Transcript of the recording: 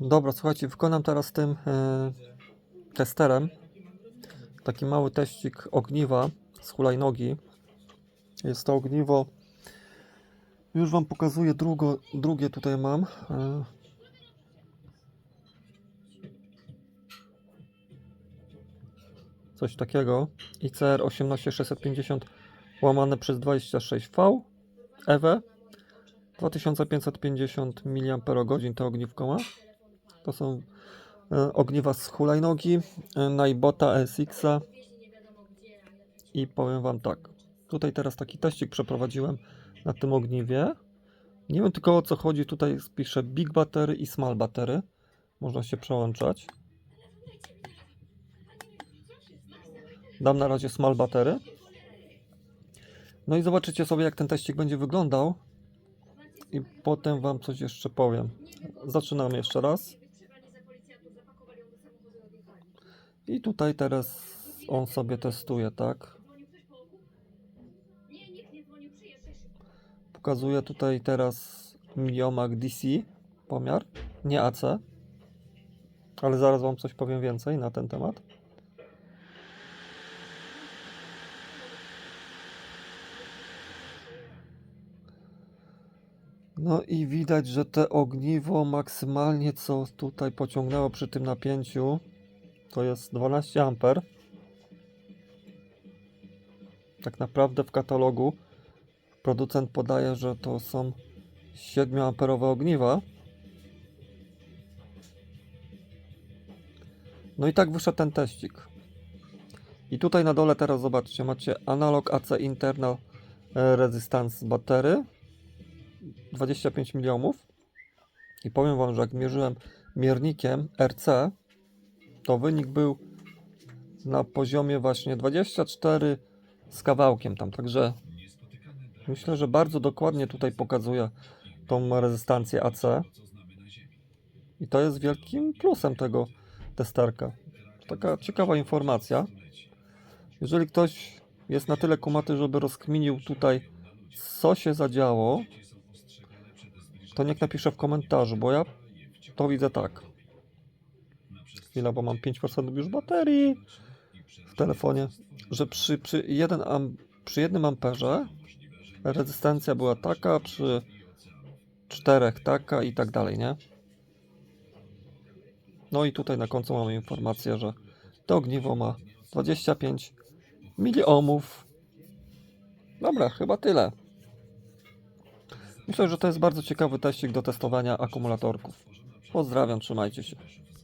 Dobra, słuchajcie, wykonam teraz tym e, testerem taki mały teścik ogniwa z hulajnogi. Jest to ogniwo. Już Wam pokazuję, drugo, drugie tutaj mam. E, coś takiego. ICR 18650 łamane przez 26V EW 2550 mAh to ogniwko ma. To są e, ogniwa z hulajnogi, e, Naibota SX-a i powiem Wam tak, tutaj teraz taki teścik przeprowadziłem na tym ogniwie. Nie wiem tylko o co chodzi, tutaj piszę Big Battery i Small Battery. Można się przełączać. Dam na razie Small Battery. No i zobaczycie sobie jak ten teścik będzie wyglądał. I potem Wam coś jeszcze powiem. Zaczynamy jeszcze raz. I tutaj teraz on sobie testuje, tak? Pokazuję tutaj teraz Miliomak DC pomiar, nie AC. Ale zaraz Wam coś powiem więcej na ten temat. No i widać, że te ogniwo maksymalnie co tutaj pociągnęło przy tym napięciu to jest 12 A. Tak naprawdę w katalogu producent podaje, że to są 7 amperowe ogniwa. No i tak wyszedł ten teścik. I tutaj na dole teraz zobaczcie, macie analog AC internal e, resistance battery 25 milionów. I powiem Wam, że jak mierzyłem miernikiem RC, to wynik był na poziomie właśnie 24 z kawałkiem tam. Także myślę, że bardzo dokładnie tutaj pokazuje tą rezystancję AC. I to jest wielkim plusem tego testerka. Taka ciekawa informacja. Jeżeli ktoś jest na tyle kumaty, żeby rozkminił tutaj, co się zadziało, to niech napisze w komentarzu, bo ja to widzę tak. Chwila, bo mam 5% już baterii w telefonie, że przy, przy, 1 am, przy jednym amperze rezystancja była taka, przy czterech taka i tak dalej, nie? No i tutaj na końcu mamy informację, że to ogniwo ma 25 miliohmów. Dobra, chyba tyle. Myślę, że to jest bardzo ciekawy teścik do testowania akumulatorków. Pozdrawiam, trzymajcie się.